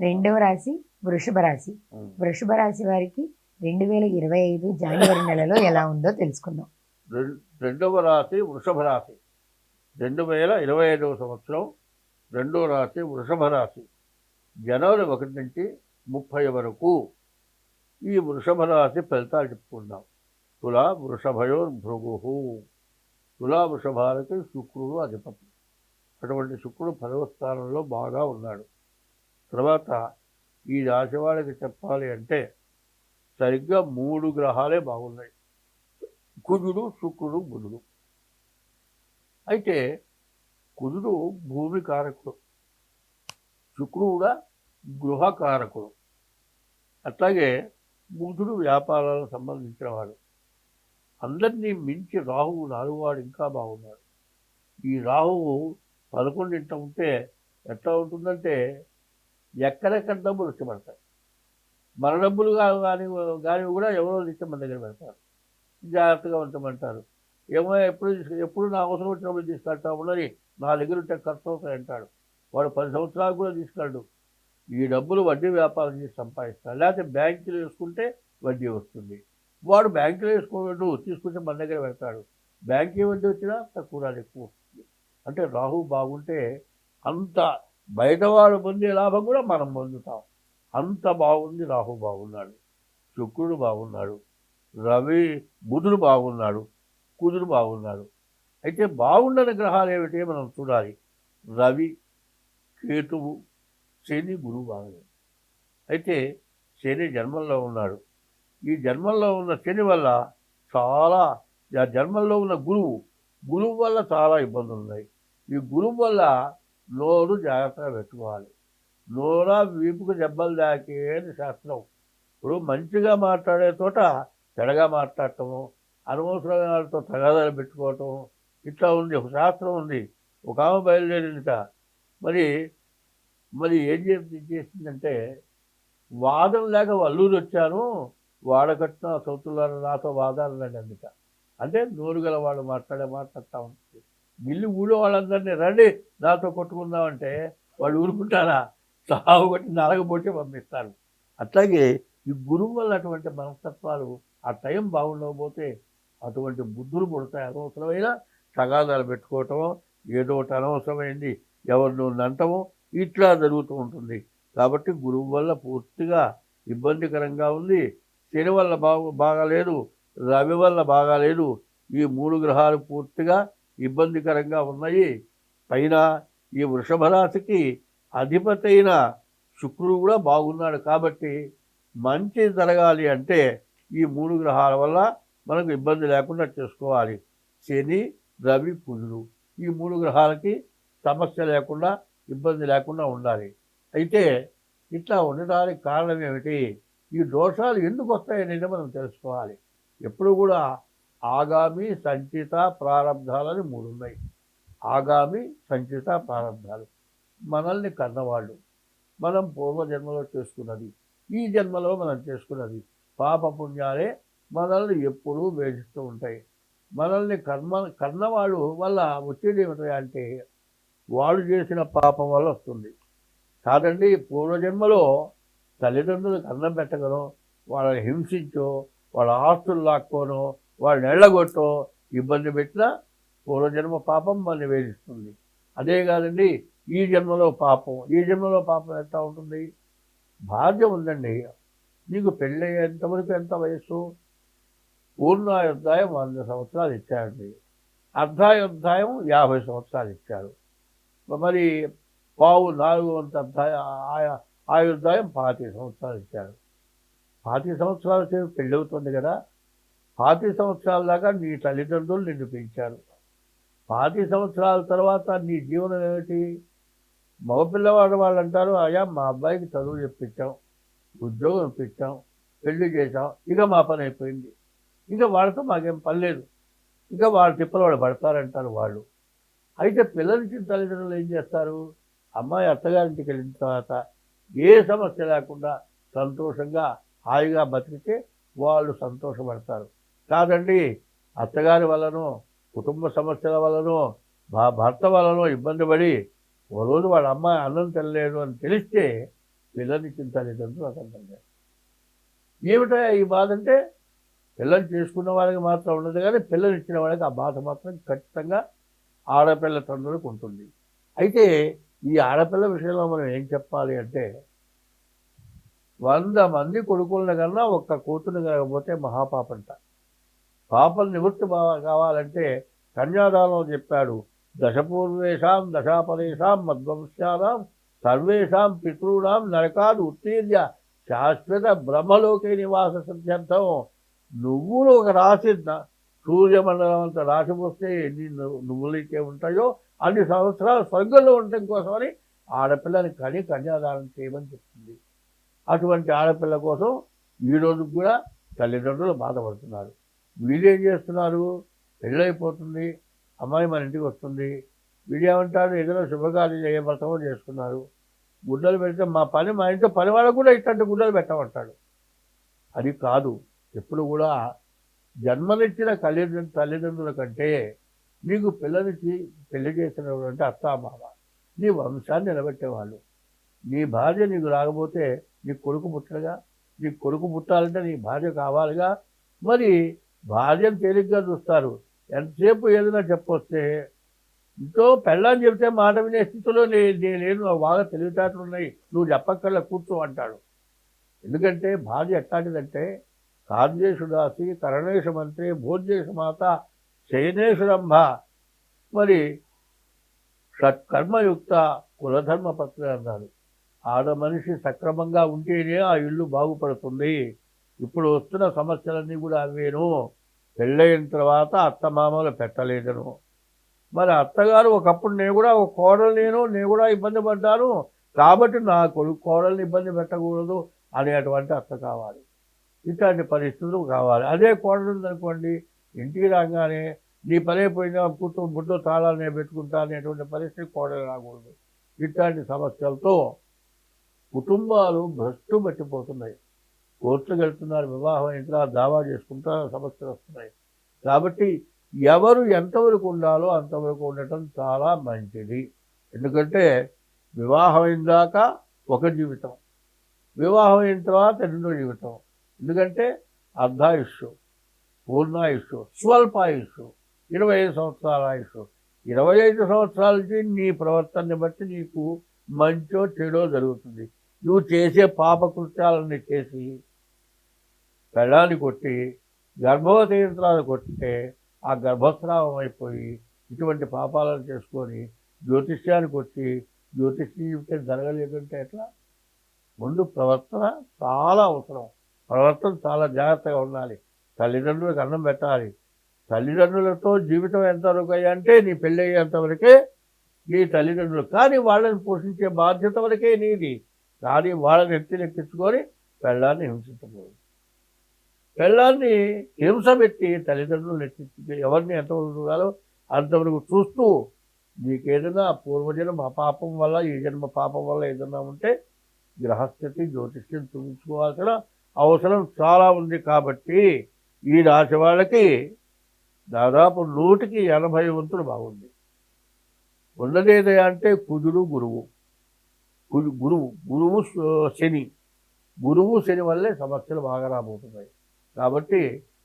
రెండవ రాశి వృషభ రాశి. వృషభ రాశి వారికి రెండు వేల ఇరవై ఐదు జనవరి నెలలో ఎలా ఉందో తెలుసుకుందాం. రెండవ రాశి వృషభ రాశి. రెండు వేల ఇరవై ఐదవ సంవత్సరం రెండవ రాశి వృషభ రాశి. జనవరి ఒకటి నుంచి ముప్పై వరకు ఈ వృషభ రాశి ఫలితాలు చెప్పుకుందాం. తులా వృషభయో భృగు తులా వృషభాలకి శుక్రుడు అధిపతి. అటువంటి శుక్రుడు పదవ స్థానంలో బాగా ఉన్నాడు. తర్వాత ఈ రాశి వాళ్ళకి చెప్పాలి అంటే సరిగ్గా మూడు గ్రహాలే బాగున్నాయి. కుజుడు శుక్రుడు బుధుడు. అయితే కుజుడు భూమి కారకుడు శుక్రుడు కూడా గృహకారకుడు అట్లాగే బుధుడు వ్యాపారాలకు సంబంధించిన వాడు. అందరినీ మించి రాహువు నాలుగువాడు ఇంకా బాగున్నాడు. ఈ రాహువు పదకొండింట ఉంటే ఎట్లా ఉంటుందంటే ఎక్కడెక్కడ డబ్బులు వచ్చి పడతాయి? మన డబ్బులు కానీ కానీ కూడా ఎవరో తెచ్చి మన దగ్గర పెడతారు. జాగ్రత్తగా ఉంచమంటారు. ఏమో ఎప్పుడు తీసుకు ఎప్పుడు నా అవసరం వచ్చినప్పుడు తీసుకెళ్తా ఉండని నా దగ్గర ఉంటే ఖర్చు అవుతాయి అంటాడు. వాడు పది సంవత్సరాలు కూడా తీసుకెళ్ళడు. ఈ డబ్బులు వడ్డీ వ్యాపారం చేసి సంపాదిస్తాడు. లేకపోతే బ్యాంకులో వేసుకుంటే వడ్డీ వస్తుంది. వాడు బ్యాంకులో వేసుకోవద్దు తీసుకుంటే మన దగ్గర పెడతాడు. బ్యాంక్ వడ్డీ వచ్చినా తక్కువ రాదు ఎక్కువ వస్తుంది. అంటే రాహు బాగుంటే అంత బయటవాడు పొందే లాభం కూడా మనం పొందుతాం. అంత బాగుంది రాహు బాగున్నాడు శుక్రుడు బాగున్నాడు రవి బుధుడు బాగున్నాడు కుజుడు బాగున్నాడు. అయితే బాగుండని గ్రహాలు ఏమిటి మనం చూడాలి. రవి కేతువు శని గురువు బాగలేదు అయితే శని జన్మల్లో ఉన్నాడు. ఈ జన్మంలో ఉన్న శని వల్ల చాలా ఆ జన్మల్లో ఉన్న గురువు గురువు వల్ల చాలా ఇబ్బందులు ఉన్నాయి ఈ గురువు వల్ల నోరు జాగ్రత్తగా పెట్టుకోవాలి. నోరా వీపుకు దెబ్బలు దాకే అని శాస్త్రం. ఇప్పుడు మంచిగా మాట్లాడే చోట చెడగా మాట్లాడటము అనవసరమైన వాళ్ళతో తగాదాలు పెట్టుకోవటం ఇట్లా ఉంది ఒక శాస్త్రం ఉంది. ఒక ఆమె బయలుదేరిందిట. మరి మరి ఏం చేసి చేసిందంటే వాదం లేక వల్లూరు వచ్చాను వాడకట్టిన సౌతులారు నాతో వాదాలు అందుక అంటే నోరు గల వాళ్ళు మాట్లాడే మాట్లాడుతూ మిల్లి ఊళ్ళో వాళ్ళందరినీ రండి దాంతో కొట్టుకుందామంటే వాళ్ళు ఊరుకుంటారా? సాగు కొట్టి నలగబొట్టి పంపిస్తారు. అట్లాగే ఈ గురువు వల్ల అటువంటి మనస్తత్వాలు ఆ టైం బాగుండకపోతే అటువంటి బుద్ధులు పుడతాయి. అనవసరమైన తగాదాలు పెట్టుకోవటం ఏదో ఒకటి అనవసరమైంది ఎవరినో నంటమో ఇట్లా జరుగుతూ ఉంటుంది. కాబట్టి గురువు వల్ల పూర్తిగా ఇబ్బందికరంగా ఉంది. శని వల్ల బాగు బాగాలేదు రవి వల్ల బాగాలేదు. ఈ మూడు గ్రహాలు పూర్తిగా ఇబ్బందికరంగా ఉన్నాయి. పైన ఈ వృషభ రాశికి అధిపతి అయిన శుక్రుడు కూడా బాగున్నాడు కాబట్టి మంచి జరగాలి అంటే ఈ మూడు గ్రహాల వల్ల మనకు ఇబ్బంది లేకుండా చేసుకోవాలి. శని రవి కుజుడు ఈ మూడు గ్రహాలకి సమస్య లేకుండా ఇబ్బంది లేకుండా ఉండాలి. అయితే ఇట్లా ఉండడానికి కారణం ఏమిటి? ఈ దోషాలు ఎందుకు వస్తాయనేది మనం తెలుసుకోవాలి. ఎప్పుడు కూడా ఆగామి సంచిత ప్రారంధాలని మూడు ఉన్నాయి ఆగామి సంచిత ప్రారంధాలు మనల్ని కన్నవాళ్ళు. మనం పూర్వజన్మలో చేసుకున్నది. ఈ జన్మలో మనం చేసుకున్నది. పాప పుణ్యాలే మనల్ని ఎప్పుడూ వేధిస్తూ ఉంటాయి. మనల్ని కర్మ కన్నవాళ్ళు వల్ల ఒత్తిడి ఏమిటి అంటే వాళ్ళు చేసిన పాపం వల్ల వస్తుంది. కాదండి పూర్వజన్మలో తల్లిదండ్రులకు అన్నం పెట్టగలం వాళ్ళని హింసించో వాళ్ళ ఆస్తులు లాక్కోనో వాళ్ళని ఎళ్ళగొట్టో ఇబ్బంది పెట్టినా పూర్వజన్మ పాపం మన వేధిస్తుంది. అదే కాదండి ఈ జన్మలో పాపం. ఈ జన్మలో పాపం ఎంత ఉంటుంది? భార్య ఉందండి. నీకు పెళ్ళి ఎంతవరకు ఎంత వయస్సు? పూర్ణాయోధ్యాయం వంద సంవత్సరాలు ఇచ్చారండి. అర్ధాయోధ్యాయం యాభై సంవత్సరాలు ఇచ్చారు. మరి పావు నాలుగు వంత అధ్యాయ ఆయా ఆయుర్దాయం పాతి సంవత్సరాలు ఇచ్చారు. పాతి సంవత్సరాలు సేపు పెళ్ళి అవుతుంది కదా. పాతి సంవత్సరాల దాకా నీ తల్లిదండ్రులు నిన్ను పెంచారు. పాతి సంవత్సరాల తర్వాత నీ జీవనం ఏమిటి? మగపిల్లవాడు వాళ్ళు అంటారు అయ్యా మా అబ్బాయికి చదువు చెప్పించాం ఉద్యోగం ఇప్పించాం పెళ్ళి చేసాం ఇక మా పని అయిపోయింది. ఇంకా వాళ్ళతో మాకేం పని లేదు. ఇక వాళ్ళ తిప్పలు వాళ్ళు పడతారంటారు వాళ్ళు. అయితే పిల్లలకి తల్లిదండ్రులు ఏం చేస్తారు? అమ్మాయి అత్తగారింటికి వెళ్ళిన తర్వాత ఏ సమస్య లేకుండా సంతోషంగా హాయిగా బతికితే వాళ్ళు సంతోషపడతారు. కాదండి. అత్తగారి వల్లనో కుటుంబ సమస్యల వల్లనో భా భర్త వల్లనో ఇబ్బంది పడి ఓ రోజు వాళ్ళ అమ్మాయి అన్నం తినలేదు అని తెలిస్తే పిల్లనిచ్చిన తల్లిదండ్రులు అసంతం లేదు ఏమిటా ఈ బాధ అంటే పిల్లలు చేసుకున్న వాళ్ళకి మాత్రం ఉండదు కానీ పిల్లలు ఇచ్చిన వాళ్ళకి ఆ బాధ మాత్రం ఖచ్చితంగా ఆడపిల్ల తండ్రులకు ఉంటుంది అయితే ఈ ఆడపిల్ల విషయంలో మనం ఏం చెప్పాలి అంటే వంద మంది కొడుకులను కన్నా ఒక్క కూతురు కాకపోతే మహాపాపంట. పాపం నివృత్తి కావాలంటే కన్యాదానం చెప్పాడు. దశపూర్వేషాం దశాపదేశాం మధ్వంశానాం సర్వేషాం పితృణాం నరకాలు ఉత్తీర్య శాశ్వత బ్రహ్మలోకే నివాస సిద్ధాంతం నువ్వులు ఒక రాశి సూర్యమండలం అంత రాశి వస్తే ఎన్ని నువ్వులైతే ఉంటాయో అన్ని సంవత్సరాలు స్వర్గంలో ఉండటం కోసమని ఆడపిల్లని కని కన్యాదానం చేయమని చెప్తుంది. అటువంటి ఆడపిల్ల కోసం ఈ రోజు కూడా తల్లిదండ్రులు బాధపడుతున్నారు. వీడేం చేస్తున్నారు? పెళ్ళైపోతుంది. అమ్మాయి మన ఇంటికి వస్తుంది. వీడేమంటారు ఏదైనా శుభకార్యం ఏ వ్రతమో చేసుకున్నారు. గుడ్డలు పెడితే మా పని మా ఇంట్లో పని వాళ్ళకు కూడా ఇట్లాంటి గుడ్డలు పెట్టమంటాడు. అది కాదు. ఎప్పుడు కూడా జన్మనిచ్చిన తల్లిదండ్రుల తల్లిదండ్రుల కంటే నీకు పిల్లనిచ్చి పెళ్ళి చేసినటువంటి అత్తామామ. నీ వంశాన్ని నిలబెట్టేవాళ్ళు. నీ భార్య నీకు రాకపోతే నీ కొడుకు పుట్టగా నీ కొడుకు పుట్టాలంటే నీ భార్య కావాలిగా? మరి భార్యను తేలిగ్గా చూస్తారు. ఎంతసేపు ఏదైనా చెప్పొస్తే ఇంట్లో పెళ్ళని చెబితే మాట వినే స్థితిలో నేను బాగా తెలివితేటలు ఉన్నాయి. నువ్వు చెప్పక్కర్లే కూర్చో అంటాడు. ఎందుకంటే భార్య ఎట్లాంటిదంటే కార్యేషుదాసి కరణేశ మంత్రి భోజ్యేష మాత శయనేశురంభ. మరి సత్కర్మయుక్త కులధర్మ పత్రి అన్నారు ఆడ మనిషి సక్రమంగా ఉంటేనే ఆ ఇల్లు బాగుపడుతుంది. ఇప్పుడు వస్తున్న సమస్యలన్నీ కూడా అవేను. పెళ్ళయిన తర్వాత అత్తమామలు పెట్టలేదను. మరి అత్తగారు ఒకప్పుడు నేను కూడా ఒక కోడలు నేను నేను కూడా ఇబ్బంది పడ్డాను. కాబట్టి నా కొడుకు కోడల్ని ఇబ్బంది పెట్టకూడదు అనేటువంటి అత్త కావాలి. ఇట్లాంటి పరిస్థితులు కావాలి. అదే కోడలు ఉందనుకోండి ఇంటికి రాగానే నీ పని అయిపోయినా కూర్చో బుడ్డో తాళాలు నేను పెట్టుకుంటా అనేటువంటి పరిస్థితి కోడలు రాకూడదు. ఇట్లాంటి సమస్యలతో కుటుంబాలు భ్రష్టు పట్టిపోతున్నాయి. కోర్టులు వెళ్తున్నారు వివాహం అయిన దావా చేసుకుంటా సమస్యలు వస్తున్నాయి. కాబట్టి ఎవరు ఎంతవరకు ఉండాలో అంతవరకు ఉండటం చాలా మంచిది. ఎందుకంటే వివాహం అయిన దాకా ఒక జీవితం వివాహం అయిన తర్వాత రెండో జీవితం. ఎందుకంటే అర్ధాయుష్ పూర్ణాయుష్ స్వల్పాయుష్ ఇరవై ఐదు సంవత్సరాల ఆయుష్. ఇరవై ఐదు సంవత్సరాల నుంచి నీ ప్రవర్తనని బట్టి నీకు మంచో చెడో జరుగుతుంది. నువ్వు చేసే పాపకృత్యాలన్నీ చేసి పెళ్ళాన్ని కొట్టి గర్భవతి యంత్రాలు కొట్టితే ఆ గర్భస్రావం అయిపోయి ఇటువంటి పాపాలను చేసుకొని జ్యోతిష్యానికి వచ్చి జ్యోతిష్యం జీవితం జరగలేదంటే ఎట్లా? ముందు ప్రవర్తన చాలా అవసరం. ప్రవర్తన చాలా జాగ్రత్తగా ఉండాలి. తల్లిదండ్రులకు అన్నం పెట్టాలి. తల్లిదండ్రులతో జీవితం ఎంతవరకు అంటే నీ పెళ్ళి అయ్యేంతవరకే నీ తల్లిదండ్రులు. కానీ వాళ్ళని పోషించే బాధ్యత వరకే నీది. కానీ వాళ్ళని ఎత్తినెక్కించుకొని పెళ్ళాన్ని హింసించకూడదు. పిల్లల్ని హింస పెట్టి తల్లిదండ్రులు ఎత్తించి ఎవరిని ఎంతవరకు చూడాలో అంతవరకు చూస్తూ నీకేదైనా పూర్వజన్మ పాపం వల్ల ఈ జన్మ పాపం వల్ల ఏదైనా ఉంటే గ్రహస్థితి జ్యోతిష్యం చూపించుకోవాల్సిన అవసరం చాలా ఉంది కాబట్టి ఈ రాశి వాళ్ళకి దాదాపు నూటికి ఎనభై వంతులు బాగుంది. ఉన్నదేదే అంటే కుజుడు గురువు. కుజు గురువు గురువు శని. గురువు శని వల్లే సమస్యలు బాగా రాబోతున్నాయి. కాబట్టి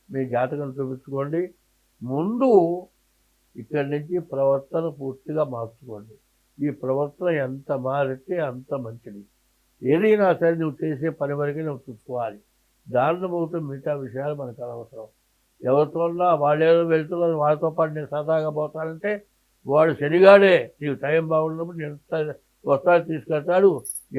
మీ జాతకం చూపించుకోండి. ముందు ఇక్కడి నుంచి ప్రవర్తన పూర్తిగా మార్చుకోండి. ఈ ప్రవర్తన ఎంత మారితే అంత మంచిది. ఏదైనా సరే నువ్వు చేసే పని వరకే నువ్వు చూసుకోవాలి. దారిని ప్రభుత్వం మిగతా విషయాలు మనకు అనవసరం. ఎవరితో ఉన్నా వాళ్ళేదో వెళ్తున్నారు వాళ్ళతో పాటు నేను సరదాగా పోతానంటే వాడు సరిగాడే నీకు టైం బాగున్నప్పుడు నేను వస్తాడు తీసుకెళ్తాడు.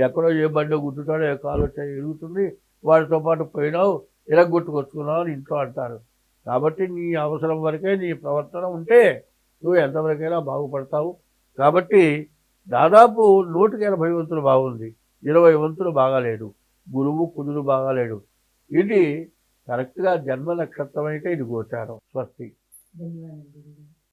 ఎక్కడో ఏ బండి గుద్దుతాడో ఏ కాలు వచ్చాయో ఎరుగుతుంది వాడితో పాటు పోయినావు ఇరగొట్టుకొచ్చుకున్నావు అని ఇంట్లో అంటారు. కాబట్టి నీ అవసరం వరకే నీ ప్రవర్తన ఉంటే నువ్వు ఎంతవరకైనా బాగుపడతావు. కాబట్టి దాదాపు నూటికి ఎనభై వంతులు బాగుంది. ఇరవై వంతులు బాగాలేడు గురువు కుదురు బాగాలేడు. ఇది కరెక్ట్గా జన్మ నక్షత్రం అయితే ఇది గోచారం. స్వస్తి. ధన్యవాదాలు